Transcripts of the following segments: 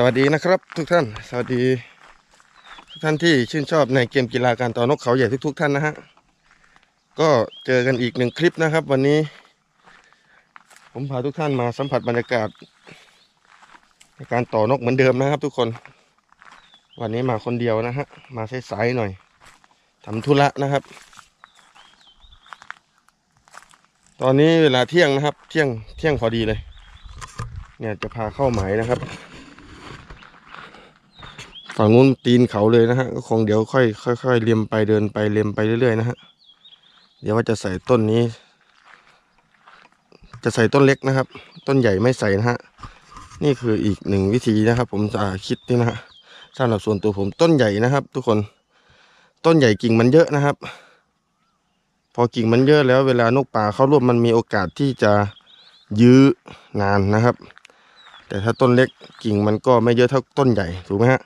สวัสดีนะครับทุกท่าน สวัสดีทุกท่านที่ชื่นชอบในเกมกีฬาการต่อนกเขาใหญ่ทุก ๆ ท่านนะฮะก็เจอกันอีกหนึ่งคลิปนะครับ วันนี้ ผมพาทุกท่านมาสัมผัสบรรยากาศในการต่อนกเหมือนเดิมนะครับ ทุกคน วันนี้มาคนเดียวนะฮะมาสายๆหน่อยทำธุระนะครับ ตอนนี้เวลาเที่ยงนะครับ เที่ยงเที่ยงพอดีเลย เนี่ยจะพาเข้าหมายนะครับ ฝั่งนู้นตีนเขาเลยนะฮะก็คงเดี๋ยวค่อยค่อยๆเลียมไปเดินไปเลียมไปเรื่อยๆนะฮะเดี๋ยวว่าจะใส่ต้นนี้ จะใส่ต้นเล็กนะครับ ต้นใหญ่ไม่ใส่นะฮะนี่คืออีกหนึ่งวิธีนะครับ ผมจะคิดนี่นะฮะสำหรับส่วนตัวผมต้นใหญ่นะครับ ทุกคนต้นใหญ่กิ่งมันเยอะนะครับ พอกิ่งมันเยอะแล้วเวลานกป่าเข้าร่วมมันมีโอกาสที่จะยื้อนานนะครับ แต่ถ้าต้นเล็กกิ่งมันก็ไม่เยอะเท่าต้นใหญ่ถูกไหมฮะ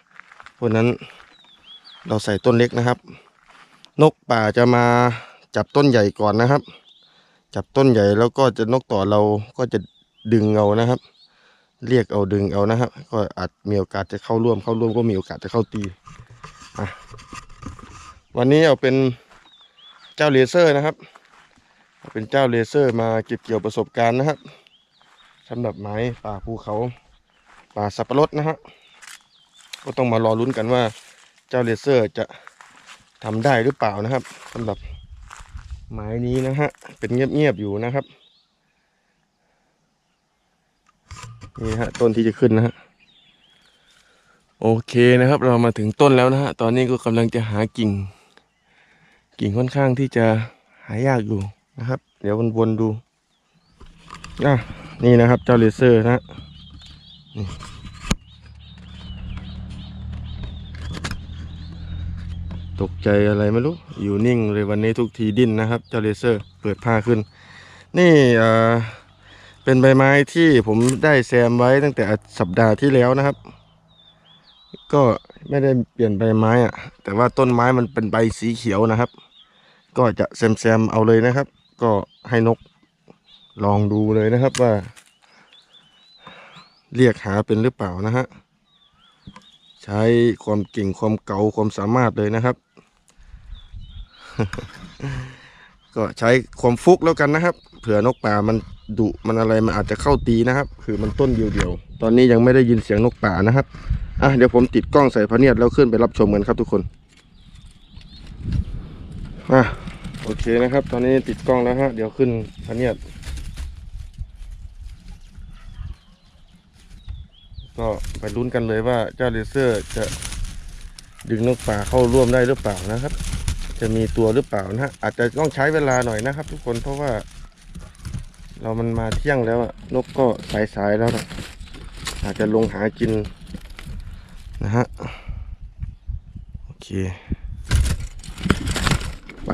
เพราะนั้นเราใส่ต้นเล็กนะครับ นกป่าจะมาจับต้นใหญ่ก่อนนะครับ จับต้นใหญ่แล้วก็จะนกต่อเราก็จะดึงเอานะครับ เรียกเอาดึงเอานะครับ ก็อาจมีโอกาสจะเข้าร่วมเข้าร่วมก็มีโอกาสจะเข้าตีวันนี้เอาเป็นเจ้าเลเซอร์นะครับเเป็นเจ้าเลเซอร์มาเก็บเกี่ยวประสบการณ์นะครับสำหรับไม้ป่าภูเขาป่าสับปะรดนะฮะ ก็ต้องมารอลุ้นกันว่าเจ้าเลเซอร์จะทำได้หรือเปล่านะครับสำหรับไม้นี้นะฮะเป็นเงียบๆอยู่นะครับนี่ฮะต้นที่จะขึ้นนะฮะโอเคนะครับ เรามาถึงต้นแล้วนะฮะตอนนี้ก็กำลังจะหากิ่ง กิ่งค่อนข้างที่จะหายากอยู่นะครับ เดี๋ยววนๆดูอะนี่นะครับ เจ้าเลเซอร์นะฮ ตกใจอะไรไม่รู้ อยู่นิ่งเลยวันนี้ทุกทีดิ้นนะครับ เจ้าเลเซอร์เปิดผ้าขึ้น นี่เป็นใบไม้ที่ผมได้แซมไว้ตั้งแต่สัปดาห์ที่แล้วนะครับ ก็ไม่ได้เปลี่ยนใบไม้อะแต่ว่าต้นไม้มันเป็นใบสีเขียวนะครับ ก็จะแซมๆเอาเลยนะครับ ก็ให้นกลองดูเลยนะครับว่า เรียกหาเป็นหรือเปล่านะฮะใช้ความเก่งความเก่าความสามารถเลยนะครับ ก็ใช้ความฟุกแล้วกันนะครับ เผื่อนกป่ามันดุมันอะไรมันอาจจะเข้าตีนะครับ คือมันต้นเดียวๆ ตอนนี้ยังไม่ได้ยินเสียงนกป่านะครับอะเดี๋ยวผมติดกล้องใส่พะเนียดแล้วขึ้นไปรับชมกันครับทุกคนอะโอเคนะครับ ตอนนี้ติดกล้องแล้วฮะเดี๋ยวขึ้นพะเนียด ก็ไปลุ้นกันเลยว่าเจ้าเลเซอร์จะดึงนกป่าเข้าร่วมได้หรือเปล่านะครับ จะมีตัวหรือเปล่านะฮะอาจจะต้องใช้เวลาหน่อยนะครับ ทุกคนเพราะว่า เรามันมาเที่ยงแล้วนกก็สายๆแล้วนะอาจจะลงหากินนะฮะโอเคไป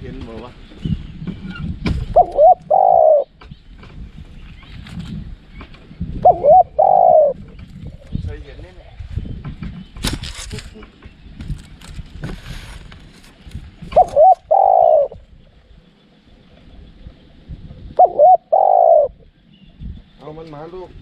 เห็นบอกว่าเคยเห็นนี่แหละ เอ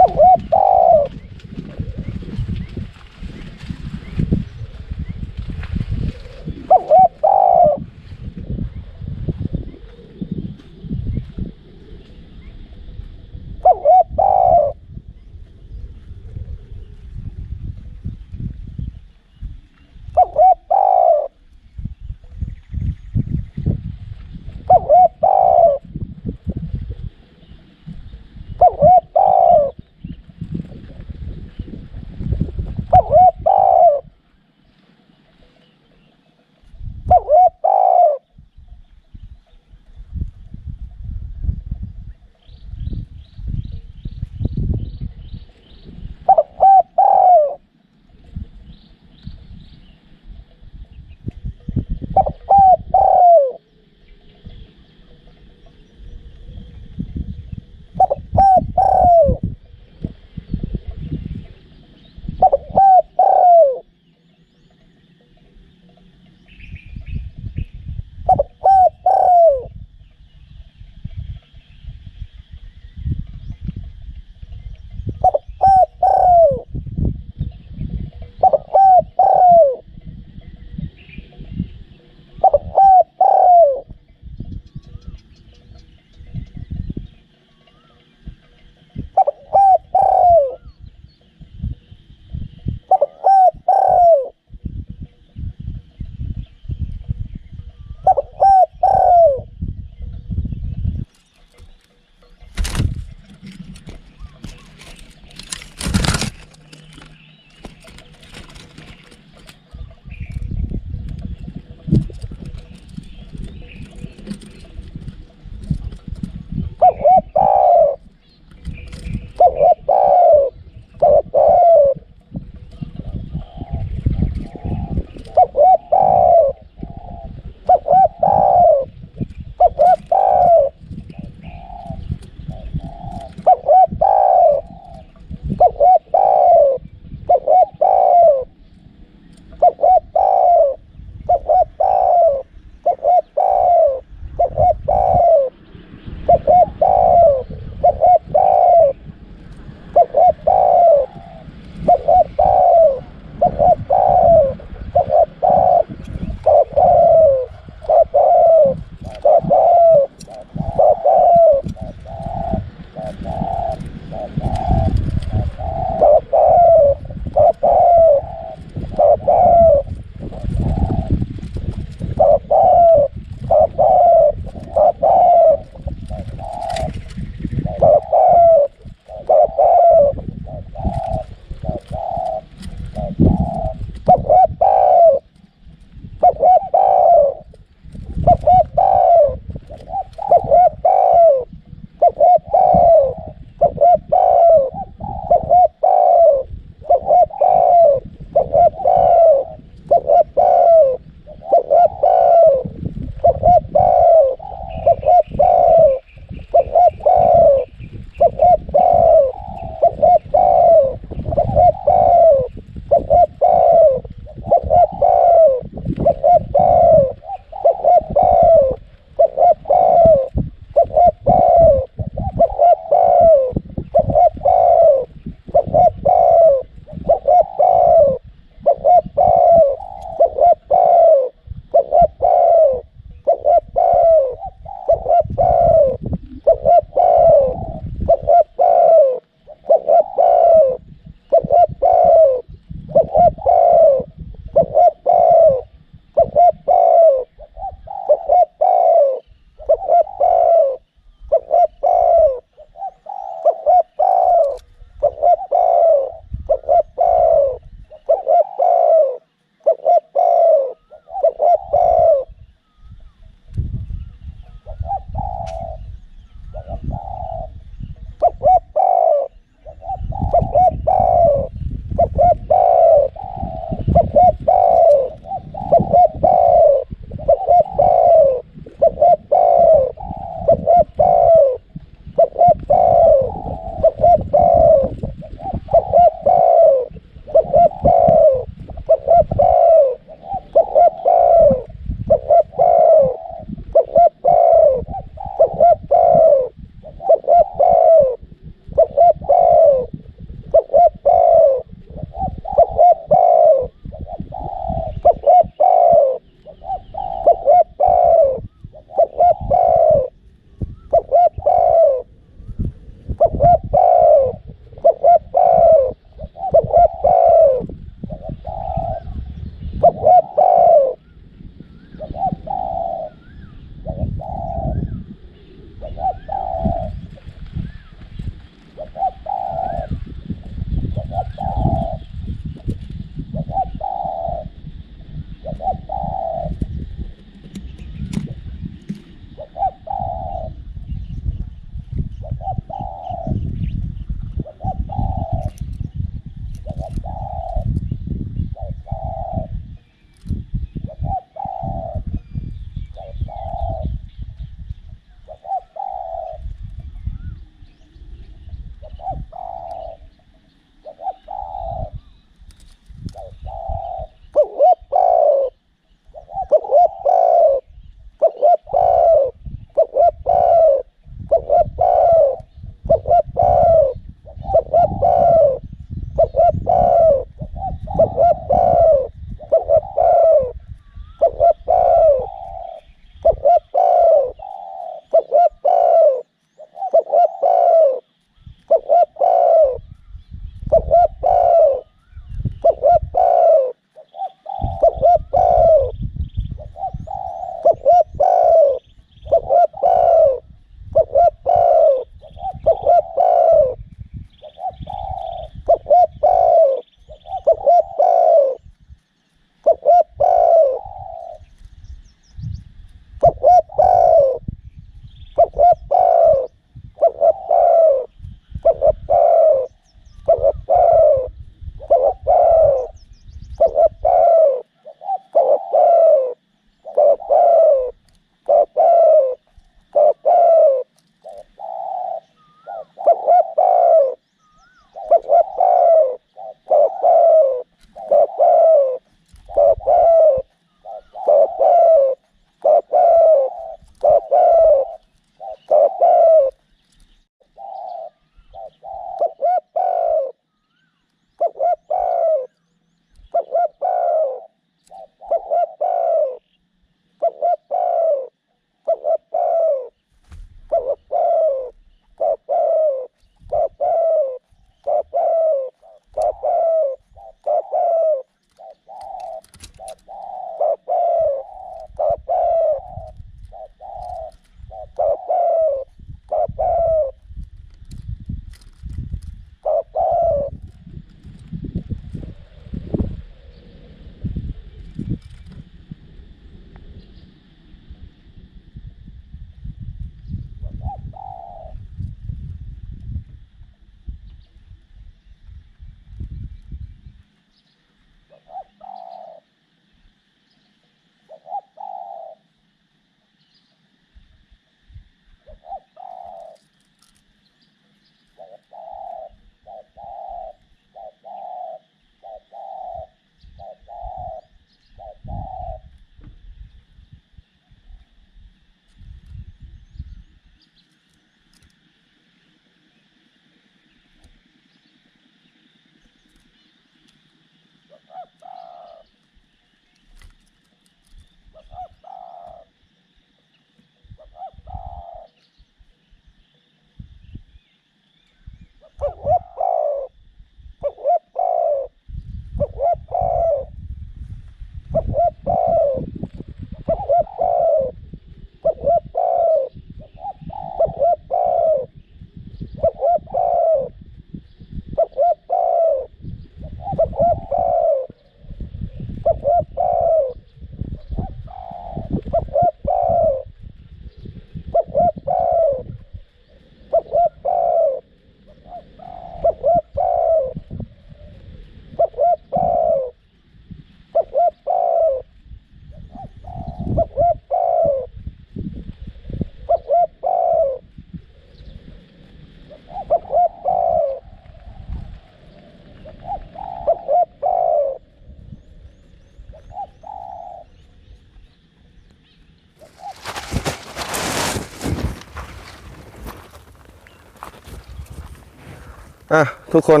ทุกคน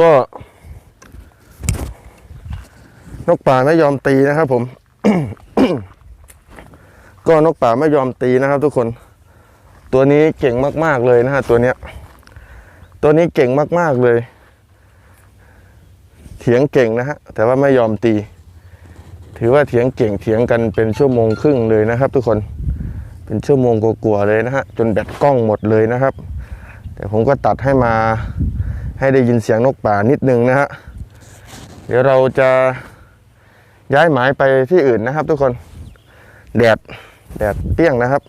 ก็ นกป่าไม่ยอมตีนะครับ ผม ก็นกป่าไม่ยอมตีนะครับ ทุกคน ตัวนี้เก่งมาก ๆเลยนะฮะตัวเนี้ย ตัวนี้เก่งมากๆเลย เถียงเก่งนะฮะแต่ว่าไม่ยอมตี ถือว่าเถียงเก่งเถียงกันเป็นชั่วโมงครึ่งเลยนะครับ ทุกคนเป็นชั่วโมงกลัวๆเลยนะฮะจนแบตกล้องหมดเลยนะครับ แต่ผมก็ตัดให้มาให้ได้ยินเสียงนกป่านิดนึงนะฮะเดี๋ยวเราจะย้ายหมายไปที่อื่นนะครับ ทุกคนแดดแดดเปี้ยงนะครับ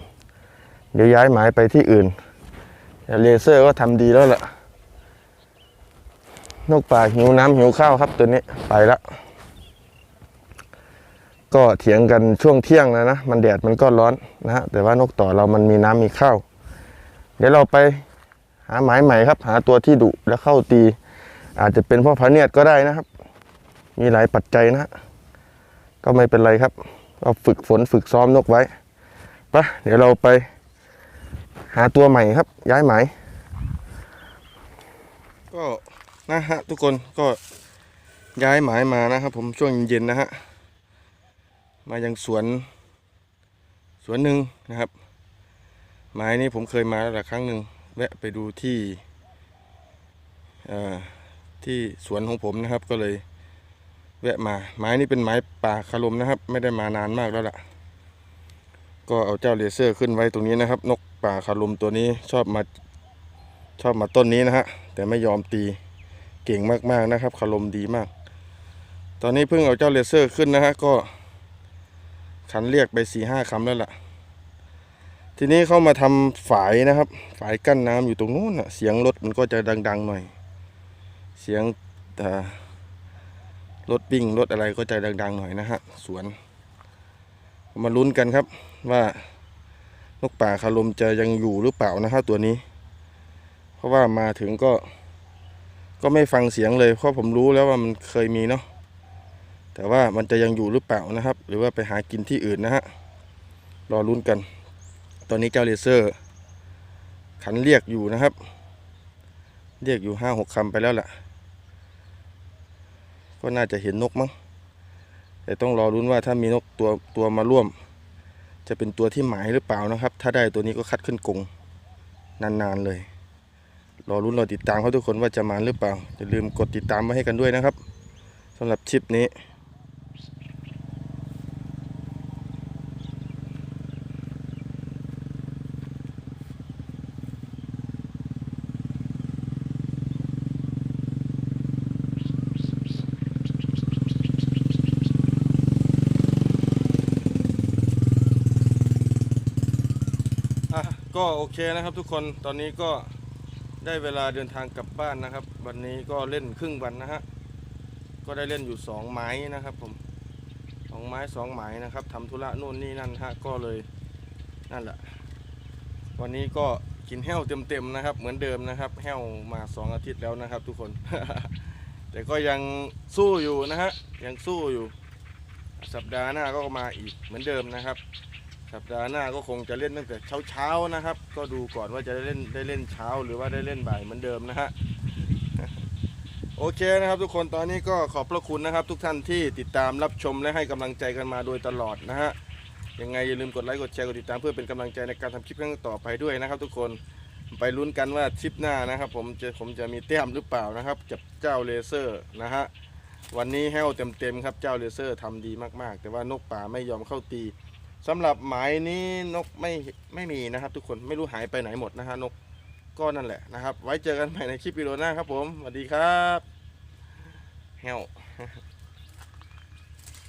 เดี๋ยวย้ายหมายไปที่อื่นเลเซอร์ก็ทำดีแล้วล่ะนกป่าหิวน้ำหิวข้าวครับตัวนี้ไปละก็เถียงกันช่วงเที่ยงแล้วนะมันแดดมันก็ร้อนนะฮะแต่ว่านกต่อเรามันมีน้ำมีข้าว เดี๋ยวเราไปาหมายใหม่ครับ หาตัวที่ดุแล้วเข้าตี อาจจะเป็นพ่อพระเนียดก็ได้นะครับ มีหลายปัจจัยนะก็ไม่เป็นไรครับก็ฝึกฝนฝึกซ้อมนกไว้ไปะเดี๋ยวเราไป หาตัวใหม่ครับ ย้ายหมายก็นะฮะทุกคนก็ย้ายหมายมานะครับผมช่วงเย็นๆนะฮะมายังสวนสวนหนึ่งนะครับ หมายนี้ผมเคยมาแล้วละครั้งหนึ่ง แวะไปดูที่ที่สวนของผมนะครับ ก็เลยแวะมา ไม้นี้เป็นไม้ป่าคารมนะครับ ไม่ได้มานานมากแล้วล่ะ ก็เอาเจ้าเลเซอร์ขึ้นไว้ตรงนี้นะครับ นกป่าคารมตัวนี้ชอบมาชอบมาต้นนี้นะฮะแต่ไม่ยอมตีเก่งมากๆนะครับคารมดีมาก ตอนนี้เพิ่งเอาเจ้าเลเซอร์ขึ้นนะฮะก็ขันเรียกไปสี่ห้าคำแล้วล่ะ ทีนี้เข้ามาทำฝายนะครับ ฝายกั้นน้ำอยู่ตรงนู้นเสียงรถมันก็จะดัง ๆ หน่อย เสียงรถวิ่งรถอะไรก็จะดัง ๆ หน่อยนะฮะสวน มาลุ้นกันครับว่านกป่าคารมจะยังอยู่หรือเปล่านะฮะตัวนี้ เพราะว่ามาถึงก็ ก็ไม่ฟังเสียงเลยเพราะผมรู้แล้วว่ามันเคยมีเนาะแต่ว่ามันจะยังอยู่หรือเปล่านะครับ หรือว่าไปหากินที่อื่นนะฮะรอลุ้นกัน ตอนนี้เจ้าเลเซอร์ ขันเรียกอยู่นะครับ เรียกอยู่ห้าหกคำไปแล้วล่ะ ก็น่าจะเห็นนกมั้ง แต่ต้องรอรุ้นว่าถ้ามีนกตัวตัวมาร่วม จะเป็นตัวที่หมายหรือเปล่านะครับ ถ้าได้ตัวนี้ก็คัดขึ้นกรงนานๆเลย รอรุ้นรอติดตามเขาทุกคนว่าจะมาหรือเปล่า อย่าลืมกดติดตามมาให้กันด้วยนะครับสำหรับชิปนี้ อะ ก็โอเคนะครับทุกคนตอนนี้ก็ได้เวลาเดินทางกลับบ้านนะครับ วันนี้ก็เล่นครึ่งวันนะฮะก็ได้เล่นอยู่สองไม้นะครับผมสองไม้สองไม้นะครับทำธุระนู่นนี่นั่นฮะก็เลยนั่นแหละวันนี้ก็กินแห้วเต็มๆนะครับ เหมือนเดิมนะครับแห้วมาสองอาทิตย์แล้วนะครับ ทุกคน แต่ก็ยังสู้อยู่นะฮะยังสู้อยู่ สัปดาห์หน้าก็มาอีกเหมือนเดิมนะครับ สัปดาห์หน้าก็คงจะเล่นตั้งแต่เช้าๆนะครับ ก็ดูก่อนว่าจะได้เล่นได้เล่นเช้าหรือว่าได้เล่นบ่ายเหมือนเดิมนะฮะโอเคนะครับทุกคนตอนนี้ก็ขอบพระคุณนะครับ ทุกท่านที่ติดตามรับชมและให้กำลังใจกันมาโดยตลอดนะฮะยังไงอย่าลืมกดไลค์กดแชร์กดติดตามเพื่อเป็นกำลังใจในการทำคลิปครั้งต่อไปด้วยนะครับ ทุกคนไปลุ้นกันว่าทริปหน้านะครับ ผมจะผมจะมีแต้มหรือเปล่านะครับกับเจ้าเลเซอร์นะฮะวันนี้แห้วเต็มๆครับเจ้าเลเซอร์ทำดีมากๆ แต่ว่านกป่าไม่ยอมเข้าตี สำหรับหมายนี้นกไม่ไม่มีนะครับทุกคนไม่รู้หายไปไหนหมดนะฮะนกก็นั่นแหละนะครับ ไว้เจอกันใหม่ในคลิปวิดีโอหน้าครับผมสวัสดีครับเฮว